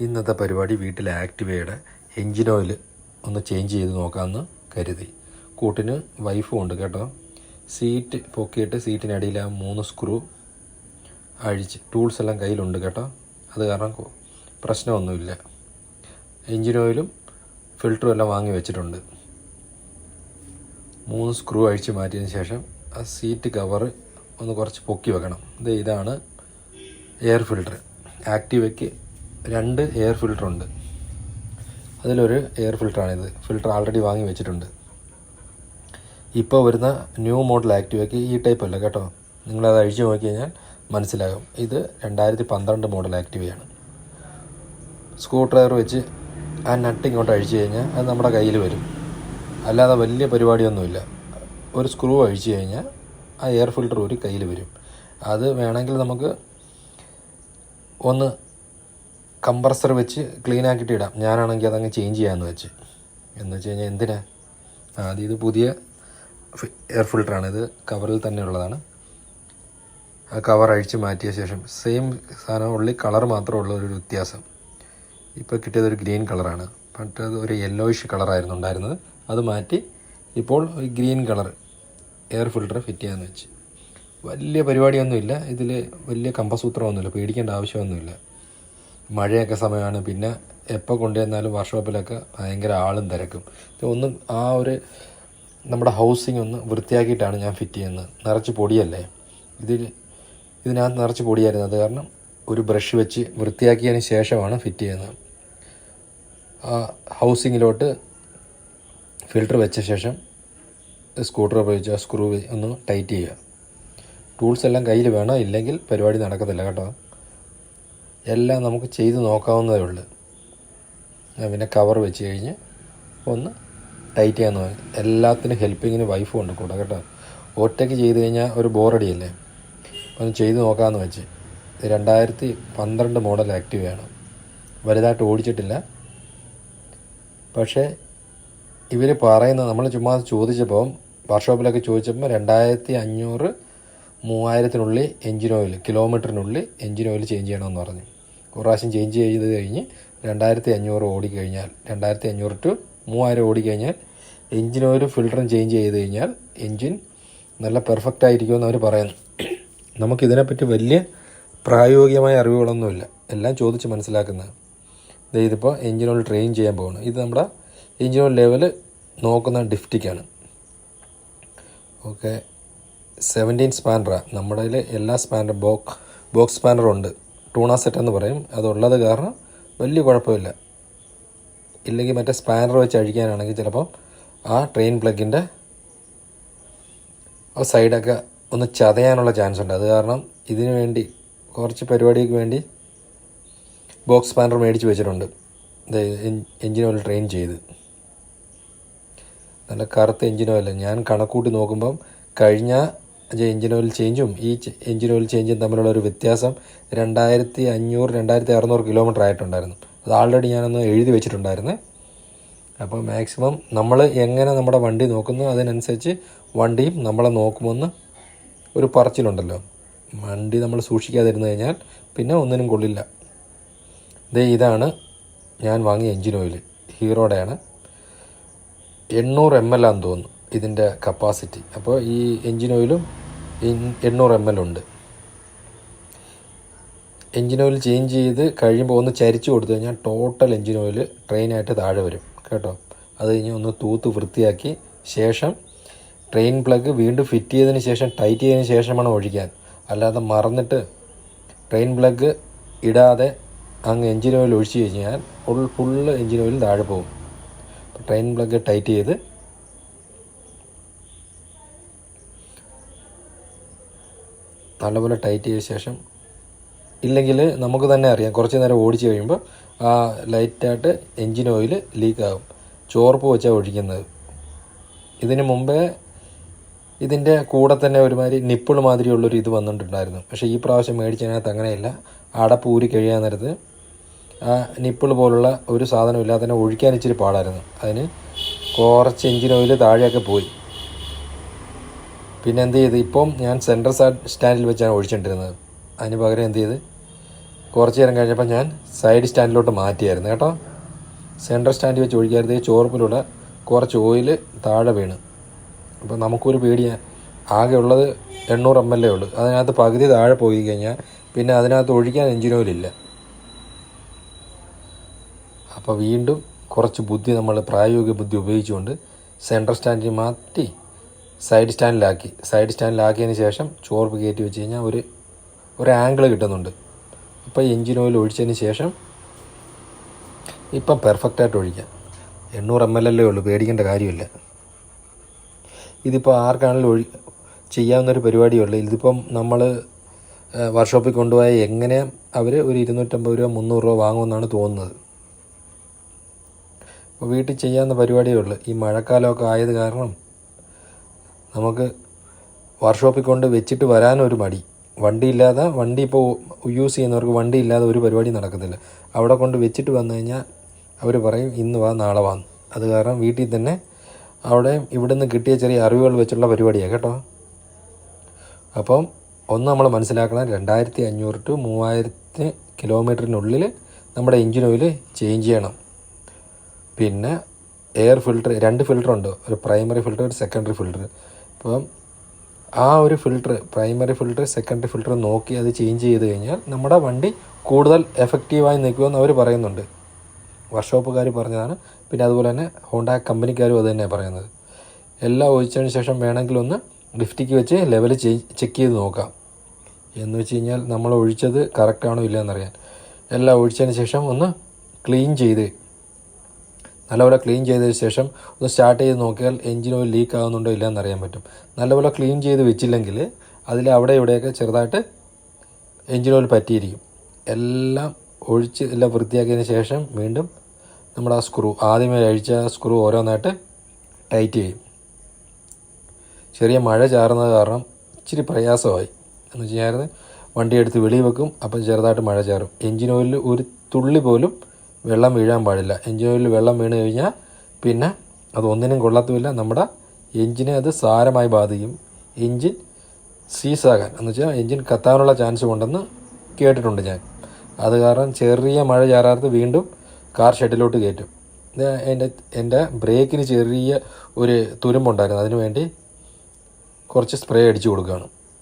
ഇന്നത്തെ പരിപാടി വീട്ടിലെ ആക്ടിവയുടെ എൻജിൻ ഓയിൽ ഒന്ന് ചേഞ്ച് ചെയ്ത് നോക്കാമെന്ന് കരുതി. കൂട്ടിന് വൈഫും ഉണ്ട് കേട്ടോ. സീറ്റ് പൊക്കിയിട്ട് സീറ്റിനടിയിൽ ആ മൂന്ന് സ്ക്രൂ അഴിച്ച് ടൂൾസ് എല്ലാം കയ്യിലുണ്ട് കേട്ടോ. അത് കാരണം പ്രശ്നമൊന്നുമില്ല. എൻജിൻ ഓയിലും ഫിൽറ്ററും എല്ലാം വാങ്ങി വെച്ചിട്ടുണ്ട്. മൂന്ന് സ്ക്രൂ അഴിച്ച് മാറ്റിയതിന് ശേഷം ആ സീറ്റ് കവർ ഒന്ന് കുറച്ച് പൊക്കി വെക്കണം. ഇത് ഇതാണ് എയർ ഫിൽറ്റർ. ആക്റ്റീവയ്ക്ക് രണ്ട് എയർ ഫിൽറ്റർ ഉണ്ട്. അതിലൊരു എയർ ഫിൽറ്ററാണിത് ഫിൽറ്റർ ആൾറെഡി വാങ്ങി വെച്ചിട്ടുണ്ട്. ഇപ്പോൾ വരുന്ന ന്യൂ മോഡൽ ആക്റ്റീവയ്ക്ക് ഈ ടൈപ്പ് അല്ല കേട്ടോ. നിങ്ങളത് അഴിച്ചു നോക്കി കഴിഞ്ഞാൽ മനസ്സിലാകും. ഇത് രണ്ടായിരത്തി പന്ത്രണ്ട് മോഡൽ ആക്റ്റീവയാണ് സ്ക്രൂ ഡ്രൈവർ വെച്ച് ആ നട്ട് ഇങ്ങോട്ട് അഴിച്ചു കഴിഞ്ഞാൽ അത് നമ്മുടെ കയ്യിൽ വരും. അല്ലാതെ വലിയ പരിപാടിയൊന്നുമില്ല. ഒരു സ്ക്രൂ അഴിച്ചു കഴിഞ്ഞാൽ ആ എയർ ഫിൽറ്റർ ഒരു കയ്യിൽ വരും. അത് വേണമെങ്കിൽ നമുക്ക് ഒന്ന് കംപ്രസർ വെച്ച് ക്ലീൻ ആക്കിയിട്ട് ഇടാം. ഞാനാണെങ്കിൽ അതങ്ങ് ചേഞ്ച് ചെയ്യാമെന്ന് വെച്ച്. എന്ന് വെച്ച് കഴിഞ്ഞാൽ എന്തിനാ? ആദ്യം ഇത് പുതിയ എയർ ഫിൽറ്ററാണ് ഇത് കവറിൽ തന്നെ ഉള്ളതാണ്. ആ കവർ അഴിച്ച് മാറ്റിയ ശേഷം സെയിം സാധനം ഉള്ളി കളർ മാത്രമേ ഉള്ള. ഒരു വ്യത്യാസം. ഇപ്പോൾ കിട്ടിയത് ഒരു ഗ്രീൻ കളറാണ് മറ്റേത് ഒരു യെല്ലോയിഷ് കളറായിരുന്നു ഉണ്ടായിരുന്നത്. അത് മാറ്റി ഇപ്പോൾ ഒരു green colour air filter fit ചെയ്യാമെന്ന് വെച്ച്. വലിയ പരിപാടിയൊന്നുമില്ല. ഇതിൽ വലിയ കമ്പസൂത്രമൊന്നുമില്ല. പേടിക്കേണ്ട ആവശ്യമൊന്നുമില്ല. മഴയൊക്കെ സമയമാണ്. പിന്നെ എപ്പോൾ കൊണ്ടുവന്നാലും വർക്ക്ഷോപ്പിലൊക്കെ ഭയങ്കര ആളും തിരക്കും. ഒന്നും ഒന്ന് ആ ഒരു നമ്മുടെ ഹൗസിംഗ് ഒന്ന് വൃത്തിയാക്കിയിട്ടാണ് ഞാൻ ഫിറ്റ് ചെയ്യുന്നത്. നിറച്ച് പൊടിയല്ലേ? ഇതിൽ ഇതിനകത്ത് നിറച്ച് പൊടിയായിരുന്നു. അത് കാരണം ഒരു ബ്രഷ് വെച്ച് വൃത്തിയാക്കിയതിന് ശേഷമാണ് ഫിറ്റ് ചെയ്യുന്നത്. ആ ഹൗസിങ്ങിലോട്ട് ഫിൽറ്റർ വെച്ച ശേഷം സ്കൂട്ടർ ഉപയോഗിച്ച് ആ സ്ക്രൂ ഒന്ന് ടൈറ്റ് ചെയ്യുക. ടൂൾസ് എല്ലാം കയ്യിൽ വേണം? ഇല്ലെങ്കിൽ പരിപാടി നടക്കത്തില്ല കേട്ടോ. എല്ലാം നമുക്ക് ചെയ്ത് നോക്കാവുന്നതേ ഉള്ളൂ. പിന്നെ കവർ വെച്ച് കഴിഞ്ഞ് ഒന്ന് ടൈറ്റ് ചെയ്യാൻ നോക്കി. എല്ലാത്തിനും ഹെൽപ്പിങ്ങിന് വൈഫും ഉണ്ട് കൂടെ കേട്ടോ. ഒറ്റയ്ക്ക് ചെയ്ത് കഴിഞ്ഞാൽ ഒരു ബോറടിയല്ലേ ഒന്ന് ചെയ്ത് നോക്കാമെന്ന് വെച്ച്. രണ്ടായിരത്തി പന്ത്രണ്ട് മോഡൽ ആക്റ്റീവയാണ് വലുതായിട്ട് ഓടിച്ചിട്ടില്ല. പക്ഷേ ഇവർ പറയുന്ന നമ്മൾ ചുമ്മാ ചോദിച്ചപ്പോൾ വർക്ക്ഷോപ്പിലൊക്കെ ചോദിച്ചപ്പോൾ രണ്ടായിരത്തി അഞ്ഞൂറ് മൂവായിരത്തിനുള്ളിൽ എൻജിൻ ഓയിൽ കിലോമീറ്ററിനുള്ളിൽ എൻജിൻ ഓയിൽ ചേഞ്ച് ചെയ്യണമെന്ന് പറഞ്ഞു. ഒരു പ്രാവശ്യം ചേഞ്ച് ചെയ്ത് കഴിഞ്ഞ് രണ്ടായിരത്തി അഞ്ഞൂറ് ഓടിക്കഴിഞ്ഞാൽ രണ്ടായിരത്തി അഞ്ഞൂറ് ടു മൂവായിരം ഓടിക്കഴിഞ്ഞാൽ എഞ്ചിൻ ഒരു ഫിൽറ്ററും ചേഞ്ച് ചെയ്ത് കഴിഞ്ഞാൽ എഞ്ചിൻ നല്ല പെർഫെക്റ്റ് ആയിരിക്കുമെന്ന് അവർ പറയുന്നു. നമുക്കിതിനെപ്പറ്റി വലിയ പ്രായോഗികമായ അറിവുകളൊന്നുമില്ല. എല്ലാം ചോദിച്ച് മനസ്സിലാക്കുന്നത് ദേ ഇതിപ്പോൾ എഞ്ചിൻ ട്രെയിൻ ചെയ്യാൻ പോകുന്നു ഇത് നമ്മുടെ എഞ്ചിൻ ലെവൽ നോക്കുന്ന ഡിഫ്റ്റിക്കാണ്. ഓക്കെ സെവന്റീൻ സ്പാനറാണ് നമ്മുടെ എല്ലാ സ്പാനറും ബോക്സ് ബോക്സ് ഉണ്ട്. ടൂണ സെറ്റ് എന്ന് പറയും. അതുള്ളത് കാരണം വലിയ കുഴപ്പമില്ല. ഇല്ലെങ്കിൽ മറ്റേ സ്പാനർ വെച്ച് അഴിക്കാനാണെങ്കിൽ ചിലപ്പം ആ ട്രെയിൻ പ്ലഗിന്റെ ആ സൈഡൊക്കെ ഒന്ന് ചതയാനുള്ള ചാൻസ് ഉണ്ട്. അത് കാരണം ഇതിനു വേണ്ടി കുറച്ച് പരിപാടിക്ക് വേണ്ടി ബോക്സ് സ്പാനർ മേടിച്ച് വെച്ചിട്ടുണ്ട്. എഞ്ചിൻ ഓയിൽ ട്രെയിൻ ചെയ്ത്. നല്ല കറുത്ത എഞ്ചിൻ ഓയിൽ ഞാൻ കണക്കൂട്ടി നോക്കുമ്പം കഴിഞ്ഞ എഞ്ചിൻ ഓയിൽ ചേഞ്ചും ഈ എഞ്ചിൻ ഓയിൽ ചേഞ്ചും തമ്മിലുള്ള ഒരു വ്യത്യാസം രണ്ടായിരത്തി അഞ്ഞൂറ് രണ്ടായിരത്തി അറുന്നൂറ് കിലോമീറ്റർ ആയിട്ടുണ്ടായിരുന്നു. അത് ആൾറെഡി ഞാനൊന്ന് എഴുതി വെച്ചിട്ടുണ്ടായിരുന്നു. അപ്പോൾ മാക്സിമം നമ്മൾ എങ്ങനെ നമ്മുടെ വണ്ടി നോക്കുന്നു അതിനനുസരിച്ച് വണ്ടിയും നമ്മളെ നോക്കുമെന്ന് ഒരു പറച്ചിലുണ്ടല്ലോ. വണ്ടി നമ്മൾ സൂക്ഷിക്കാതിരുന്നു കഴിഞ്ഞാൽ പിന്നെ ഒന്നിനും കൊള്ളില്ല. ദേ ഇതാണ് ഞാൻ വാങ്ങിയ എഞ്ചിൻ ഓയിൽ ഹീറോയുടെയാണ്. എണ്ണൂറ് എം എൽ ആണെന്ന് തോന്നുന്നു. ഇതിന്റെ കപ്പാസിറ്റി അപ്പോൾ ഈ എൻജിൻ ഓയിലും എണ്ണൂറ് എം എൽ ഉണ്ട്. എൻജിൻ ഓയിൽ ചേഞ്ച് ചെയ്ത് കഴിയുമ്പോൾ ഒന്ന് ചരിച്ചു കൊടുത്തു കഴിഞ്ഞാൽ ടോട്ടൽ എൻജിൻ ഓയിൽ ട്രെയിനായിട്ട് താഴെ വരും. കേട്ടോ? അത് കഴിഞ്ഞ് ഒന്ന് തൂത്ത് വൃത്തിയാക്കി ശേഷം ട്രെയിൻ പ്ലഗ് വീണ്ടും ഫിറ്റ് ചെയ്തതിന് ശേഷം ടൈറ്റ് ചെയ്തതിന് ശേഷമാണ് ഒഴിക്കാൻ. അല്ലാതെ മറന്നിട്ട് ട്രെയിൻ പ്ലഗ് ഇടാതെ അങ്ങ് എൻജിൻ ഓയിൽ ഒഴിച്ച് കഴിഞ്ഞാൽ ഫുൾ ഫുള്ള് എൻജിൻ ഓയിൽ താഴെ പോകും. ട്രെയിൻ പ്ലഗ് ടൈറ്റ് ചെയ്ത് നല്ലപോലെ ടൈറ്റ് ചെയ്ത ശേഷം ഇല്ലെങ്കിൽ നമുക്ക് തന്നെ അറിയാം. കുറച്ച് നേരം ഓടിച്ച് കഴിയുമ്പോൾ ആ ലൈറ്റായിട്ട് എൻജിൻ ഓയിൽ ലീക്കാകും ചോർപ്പ് വെച്ചാണ് ഒഴിക്കുന്നത്. ഇതിന് മുമ്പേ ഇതിന്റെ കൂടെ തന്നെ ഒരുമാതിരി നിപ്പിൾ മാതിരിയുള്ളൊരു ഇത് വന്നിട്ടുണ്ടായിരുന്നു. പക്ഷേ ഈ പ്രാവശ്യം മേടിച്ചതിനകത്ത് അങ്ങനെയല്ല. അടപ്പ് ഊരി കഴിയാൻ നേരത്ത് ആ നിപ്പിൾ പോലുള്ള ഒരു സാധനം ഇല്ലാതെ തന്നെ ഒഴിക്കാൻ ഇച്ചിരി പാടായിരുന്നു. അതിന് കുറച്ച് എഞ്ചിൻ ഓയിൽ താഴെയൊക്കെ പോയി. പിന്നെ എന്ത് ചെയ്ത്? ഇപ്പം ഞാൻ സെൻട്രൽ സ്റ്റാൻഡിൽ വെച്ചാണ് ഒഴിച്ചുകൊണ്ടിരുന്നത് അതിന് പകരം എന്ത് ചെയ്ത്? കുറച്ച് നേരം കഴിഞ്ഞപ്പോൾ ഞാൻ സൈഡ് സ്റ്റാൻഡിലോട്ട് മാറ്റിയായിരുന്നു കേട്ടോ. സെൻട്രൽ സ്റ്റാൻഡിൽ വെച്ച് ഒഴിക്കാതെ ചോർപ്പിലൂടെ കുറച്ച് ഓയിൽ താഴെ വീണ്. അപ്പോൾ നമുക്കൊരു പേടി ആകെ ഉള്ളത് എണ്ണൂറ് എം എൽ എ ഉള്ളൂ. അതിനകത്ത് പകുതി താഴെ പോയി കഴിഞ്ഞാൽ പിന്നെ അതിനകത്ത് ഒഴിക്കാൻ എഞ്ചിൻ ഓയിലില്ല അപ്പോൾ വീണ്ടും കുറച്ച് ബുദ്ധി നമ്മൾ പ്രായോഗിക ബുദ്ധി ഉപയോഗിച്ചുകൊണ്ട് സെൻട്രൽ സ്റ്റാൻഡിൽ മാറ്റി സൈഡ് സ്റ്റാൻഡിലാക്കി. സൈഡ് സ്റ്റാൻഡിലാക്കിയതിന് ശേഷം ചോർപ്പ് കയറ്റി വെച്ച് കഴിഞ്ഞാൽ ഒരു ഒരു ആംഗിൾ കിട്ടുന്നുണ്ട്. ഇപ്പോൾ എഞ്ചിൻ ഓയിൽ ഒഴിച്ചതിന് ശേഷം ഇപ്പം പെർഫെക്റ്റായിട്ട് ഒഴിക്കാം. എണ്ണൂറ് എം എൽ എല്ലേ ഉള്ളൂ പേടിക്കേണ്ട കാര്യമില്ല. ഇതിപ്പോൾ ആർക്കാണെങ്കിലും ഒഴി ചെയ്യാവുന്നൊരു പരിപാടിയുള്ളൂ. ഇതിപ്പം നമ്മൾ വർക്ക്ഷോപ്പിൽ കൊണ്ടുപോയ എങ്ങനെ അവർ ഒരു ഇരുന്നൂറ്റമ്പത് രൂപ മുന്നൂറ് രൂപ വാങ്ങുമെന്നാണ് തോന്നുന്നത്. അപ്പോൾ വീട്ടിൽ ചെയ്യാവുന്ന പരിപാടിയേ ഉള്ളൂ. ഈ മഴക്കാലമൊക്കെ ആയത് കാരണം നമുക്ക് വർക്ക്ഷോപ്പിൽ കൊണ്ട് വെച്ചിട്ട് വരാനൊരു മടി. വണ്ടി ഇല്ലാതെ വണ്ടി ഇപ്പോൾ യൂസ് ചെയ്യുന്നവർക്ക് വണ്ടി ഇല്ലാതെ ഒരു പരിപാടി നടക്കത്തില്ല. അവിടെ കൊണ്ട് വെച്ചിട്ട് വന്നു കഴിഞ്ഞാൽ അവർ പറയും ഇന്ന് വാ നാളെ വാ. അത് കാരണം വീട്ടിൽ തന്നെ അവിടെ ഇവിടുന്ന് കിട്ടിയ ചെറിയ അറിവുകൾ വെച്ചുള്ള പരിപാടിയാണ് കേട്ടോ. അപ്പം ഒന്ന് നമ്മൾ മനസ്സിലാക്കണം രണ്ടായിരത്തി അഞ്ഞൂറ് ടു മൂവായിരത്തി കിലോമീറ്ററിനുള്ളിൽ നമ്മുടെ എഞ്ചിൻ ഓയിൽ ചേഞ്ച് ചെയ്യണം. പിന്നെ എയർ ഫിൽട്ടർ രണ്ട് ഫിൽട്ടർ ഉണ്ട്. ഒരു പ്രൈമറി ഫിൽട്ടർ ഒരു സെക്കൻഡറി ഫിൽട്ടർ അപ്പം ആ ഒരു filter primary filter secondary filter നോക്കി അത് ചേഞ്ച് ചെയ്ത് കഴിഞ്ഞാൽ നമ്മുടെ വണ്ടി കൂടുതൽ എഫക്റ്റീവായി നിൽക്കുമെന്ന് അവർ പറയുന്നുണ്ട്. വർക്ക്ഷോപ്പുകാർ പറഞ്ഞതാണ്. പിന്നെ അതുപോലെ തന്നെ ഹോണ്ട കമ്പനിക്കാരും അത് തന്നെയാണ് പറയുന്നത്. എല്ലാം ഒഴിച്ചതിന് ശേഷം വേണമെങ്കിൽ ഒന്ന് ലിഫ്റ്റിക്ക് വെച്ച് ലെവൽ ചെക്ക് ചെയ്ത് നോക്കാം. എന്ന് വെച്ച് കഴിഞ്ഞാൽ നമ്മൾ ഒഴിച്ചത് കറക്റ്റാണോ ഇല്ലയെന്നറിയാൻ എല്ലാം ഒഴിച്ചതിന് ശേഷം ഒന്ന് ക്ലീൻ ചെയ്ത് നല്ലപോലെ ക്ലീൻ ചെയ്തതിന് ശേഷം ഒന്ന് സ്റ്റാർട്ട് ചെയ്ത് നോക്കിയാൽ എഞ്ചിൻ ഓയിൽ ലീക്ക് ആകുന്നുണ്ടോ ഇല്ല എന്നറിയാൻ പറ്റും. നല്ലപോലെ ക്ലീൻ ചെയ്ത് വെച്ചില്ലെങ്കിൽ അതിൽ അവിടെ ഇവിടെയൊക്കെ ചെറുതായിട്ട് എഞ്ചിൻ ഓയിൽ പറ്റിയിരിക്കും. എല്ലാം ഒഴിച്ച് എല്ലാം വൃത്തിയാക്കിയതിന് ശേഷം വീണ്ടും നമ്മൾ ആ സ്ക്രൂ ആദ്യമേ അഴിച്ച സ്ക്രൂ ഓരോന്നായിട്ട് ടൈറ്റ് ചെയ്യും. ചെറിയ മഴ ചാറുന്നത് കാരണം ഇച്ചിരി പ്രയാസമായി. എന്ന് വെച്ച് കഴിഞ്ഞാൽ വണ്ടി എടുത്ത് വെളിയിൽ വെക്കും അപ്പം ചെറുതായിട്ട് മഴ ചാറും. എഞ്ചിൻ ഓയിലിൽ ഒരു തുള്ളി പോലും വെള്ളം വീഴാൻ പാടില്ല. എഞ്ചിൻ വെള്ളം വീണ് കഴിഞ്ഞാൽ പിന്നെ അത് ഒന്നിനും കൊള്ളത്തുമില്ല. നമ്മുടെ എഞ്ചിനെ അത് സാരമായി ബാധിക്കും. എഞ്ചിൻ സീസാകാൻ. എന്ന് വെച്ചാൽ എഞ്ചിൻ കത്താനുള്ള ചാൻസ് ഉണ്ടെന്ന് കേട്ടിട്ടുണ്ട് ഞാൻ. അത് കാരണം ചെറിയ മഴ ചാറാർത്ത് വീണ്ടും കാർ ഷെഡിലോട്ട് കയറ്റും. എന്റെ എന്റെ ബ്രേക്കിന് ചെറിയ ഒരു തുരുമ്പുണ്ടായിരുന്നു. അതിന് വേണ്ടി കുറച്ച് സ്പ്രേ അടിച്ചു കൊടുക്കുകയാണ്.